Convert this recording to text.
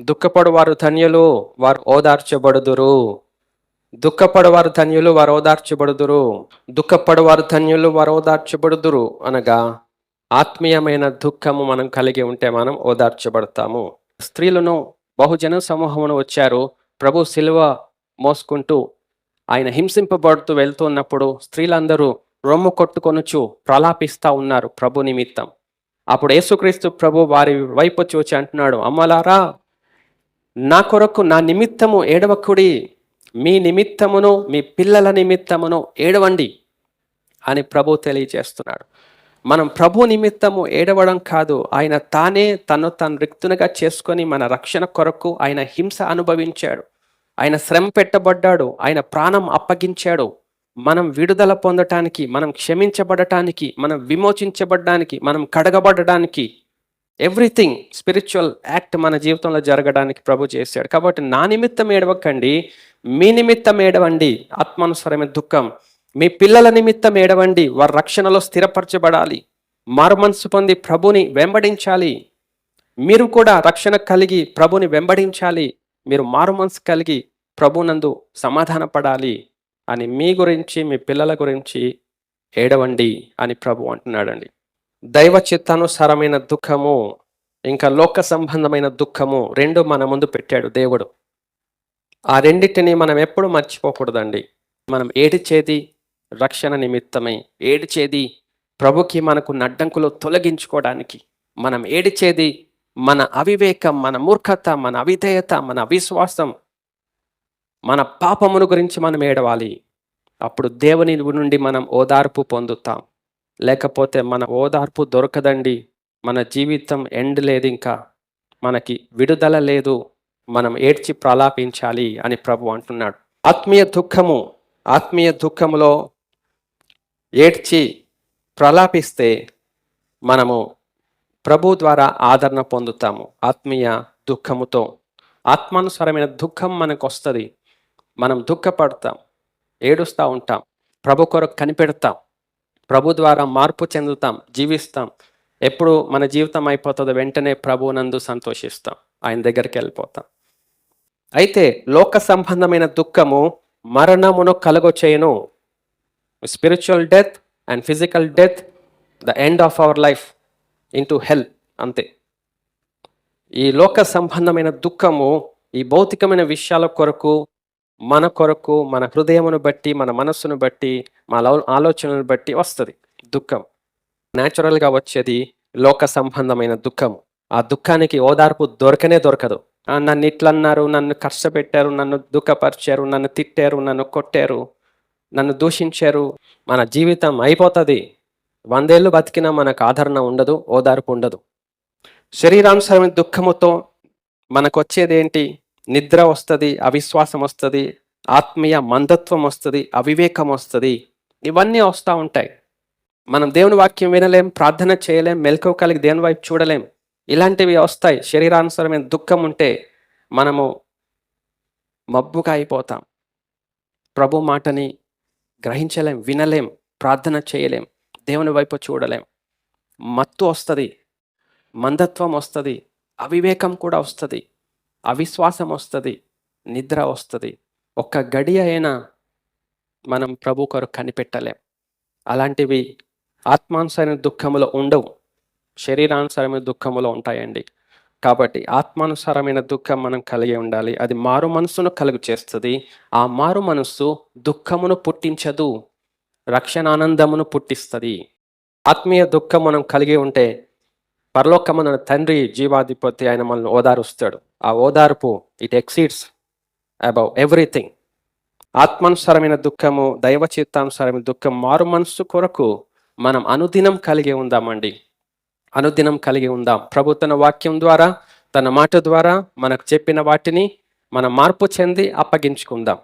దుఃఖపడు వారు ధన్యులు వారు ఓదార్చబడుదురు. దుఃఖపడు వారు ధన్యులు వారు ఓదార్చబడుదురు. దుఃఖపడు వారు ధన్యులు వారు ఓదార్చబడుదురు అనగా ఆత్మీయమైన దుఃఖము మనం కలిగి ఉంటే మనం ఓదార్చబడతాము. స్త్రీలను బహుజన సమూహమును వచ్చారు. ప్రభు శిలువ మోసుకుంటూ ఆయన హింసింపబడుతూ వెళ్తున్నప్పుడు స్త్రీలందరూ రొమ్ము కొట్టుకొనుచు ప్రలాపిస్తా ఉన్నారు ప్రభు నిమిత్తం. అప్పుడు యేసుక్రీస్తు ప్రభు వారి వైపు చూచి అంటున్నాడు అమ్మలారా నా కొరకు నా నిమిత్తము ఏడవకుడి మీ నిమిత్తమును మీ పిల్లల నిమిత్తమును ఏడవండి అని ప్రభు తెలియజేస్తున్నాడు. మనం ప్రభు నిమిత్తము ఏడవడం కాదు ఆయన తానే తను తను రిక్తునిగా చేసుకొని మన రక్షణ కొరకు ఆయన హింస అనుభవించాడు. ఆయన శ్రమ పెట్టబడ్డాడు ఆయన ప్రాణం అప్పగించాడు. మనం విడుదల పొందటానికి మనం క్షమించబడటానికి మనం విమోచించబడడానికి మనం కడగబడడానికి ఎవ్రీథింగ్ స్పిరిచువల్ యాక్ట్ మన జీవితంలో జరగడానికి ప్రభు చేశాడు. కాబట్టి నా నిమిత్తం ఏడవకండి. మీ నిమిత్తం ఏడవండి. ఆత్మానుసరమైన దుఃఖం. మీ పిల్లల నిమిత్తం ఏడవండి. వారి రక్షణలో స్థిరపరచబడాలి. మారుమనసు పొంది ప్రభుని వెంబడించాలి. మీరు కూడా రక్షణ కలిగి ప్రభుని వెంబడించాలి. మీరు మారుమనసు కలిగి ప్రభునందు సమాధానపడాలి అని మీ గురించి మీ పిల్లల గురించి ఏడవండి అని ప్రభు అంటున్నాడండి. దైవ చిత్తానుసారమైన దుఃఖము ఇంకా లోక సంబంధమైన దుఃఖము రెండు మన ముందు పెట్టాడు దేవుడు. ఆ రెండింటిని మనం ఎప్పుడు మర్చిపోకూడదండి. మనం ఏడిచేది రక్షణ నిమిత్తమై. ఏడిచేది ప్రభుకి మనకు నడ్డంకులు తొలగించుకోవడానికి. మనం ఏడిచేది మన అవివేకం మన మూర్ఖత మన అవిధేయత మన అవిశ్వాసం మన పాపమును గురించి మనం ఏడవాలి. అప్పుడు దేవుని నుండి మనం ఓదార్పు పొందుతాం. లేకపోతే మన ఓదార్పు దొరకదండి. మన జీవితం ఎండ్ లేదు ఇంకా మనకి విడుదల లేదు. మనం ఏడ్చి ప్రలాపించాలి అని ప్రభు అంటున్నాడు. ఆత్మీయ దుఃఖము ఆత్మీయ దుఃఖములో ఏడ్చి ప్రలాపిస్తే మనము ప్రభు ద్వారా ఆదరణ పొందుతాము ఆత్మీయ దుఃఖముతో. ఆత్మానుసారమైన దుఃఖం మనకు వస్తుంది మనం దుఃఖపడతాం ఏడుస్తూ ఉంటాం ప్రభు కొరకు కనిపెడతాం. ప్రభు ద్వారా మార్పు చెందుతాం జీవిస్తాం. ఎప్పుడు మన జీవితం అయిపోతుందో వెంటనే ప్రభు నందు సంతోషిస్తాం. ఆయన దగ్గరికి వెళ్ళిపోతాం. అయితే లోక సంబంధమైన దుఃఖము మరణమును కలుగొచేయను. Spiritual death and physical death the end of our life into hell అంతే. ఈ లోక సంబంధమైన దుఃఖము ఈ భౌతికమైన విషయాల కొరకు మన కొరకు మన హృదయమును బట్టి మన మనస్సును బట్టి మన ఆలోచనను బట్టి వస్తుంది దుఃఖం. న్యాచురల్గా వచ్చేది లోక సంబంధమైన దుఃఖం. ఆ దుఃఖానికి ఓదార్పు దొరకనే దొరకదు. నన్ను ఇట్లన్నారు నన్ను కష్టపెట్టారు నన్ను దుఃఖపరిచారు నన్ను తిట్టారు నన్ను కొట్టారు నన్ను దూషించారు. మన జీవితం అయిపోతుంది. వందేళ్ళు బతికినా మనకు ఆదరణ ఉండదు ఓదార్పు ఉండదు. శరీరానుసరమైన దుఃఖముతో మనకు వచ్చేది ఏంటి నిద్ర వస్తుంది అవిశ్వాసం వస్తుంది ఆత్మీయ మందత్వం వస్తుంది అవివేకం వస్తుంది. ఇవన్నీ వస్తూ ఉంటాయి. మనం దేవుని వాక్యం వినలేం ప్రార్థన చేయలేం మెలకువ కలిగి దేవుని వైపు చూడలేం. ఇలాంటివి వస్తాయి. శరీరానుసరమైన దుఃఖం ఉంటే మనము మబ్బుగా అయిపోతాం. ప్రభు మాటని గ్రహించలేం వినలేం ప్రార్థన చేయలేం దేవుని వైపు చూడలేం. మత్తు వస్తుంది మందత్వం వస్తుంది అవివేకం కూడా వస్తుంది. అవిశ్వాసం వస్తుంది నిద్ర వస్తుంది. ఒక్క గడి అయినా మనం ప్రభు కొరకు కనిపెట్టలేం. అలాంటివి ఆత్మానుసరమైన దుఃఖములో ఉండవు. శరీరానుసరమైన దుఃఖములో ఉంటాయండి. కాబట్టి ఆత్మానుసారమైన దుఃఖం మనం కలిగి ఉండాలి. అది మారు మనస్సును కలుగు చేస్తుంది. ఆ మారు మనస్సు దుఃఖమును పుట్టించదు. రక్షణ ఆనందమును పుట్టిస్తుంది. ఆత్మీయ దుఃఖం మనం కలిగి ఉంటే పరలోకమున తండ్రి జీవాధిపతి ఆయన మనల్ని ఓదారుస్తాడు. ఆ ఓదార్పు ఇట్ ఎక్సీడ్స్ అబౌవ్ ఎవ్రీథింగ్ ఆత్మానుసారమైన దుఃఖము దైవ చిత్తానుసారమైన దుఃఖం మారు మనస్సు కొరకు మనం అనుదినం కలిగి ఉందామండి. అనుదినం కలిగి ఉందాం. ప్రభు తన వాక్యం ద్వారా తన మాట ద్వారా మనకు చెప్పిన వాటిని మనం మార్పు చెంది అప్పగించుకుందాం.